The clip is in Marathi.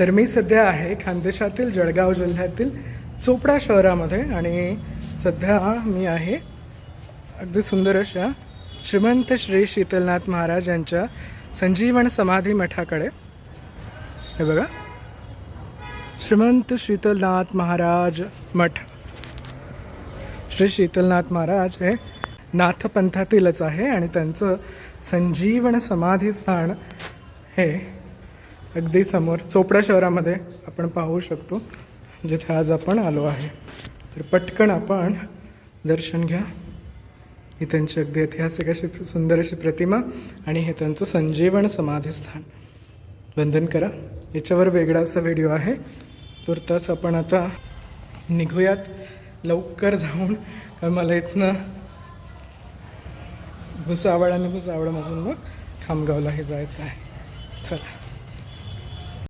तर मी सध्या आहे खानदेशातील जळगाव जिल्ह्यातील चोपडा शहरामध्ये आणि सध्या मी आहे अगदी सुंदर अशा श्रीमंत श्री शीतलनाथ महाराज यांच्या संजीवन समाधी मठाकडे. हे बघा. श्रीमंत शीतलनाथ महाराज मठ. श्री शीतलनाथ महाराज हे नाथपंथातीलच आहे आणि त्यांचं संजीवन समाधी स्थान हे अगदी समोर चोपडा शहरामध्ये आपण पाहू शकतो जिथे आज आपण आलो आहे. तर पटकन आपण दर्शन घ्या. ही त्यांची अगदी ऐतिहासिक अशी सुंदर अशी प्रतिमा आणि हे त्यांचं संजीवन समाधी स्थान वंदन करा. याच्यावर वेगळा असा व्हिडिओ आहे. तुर्तास आपण आता निघूयात. लवकर जाऊन कारण मला इथनं भुसावळ आणि भुसावळमधून मग खामगावलाही जायचं आहे. चला.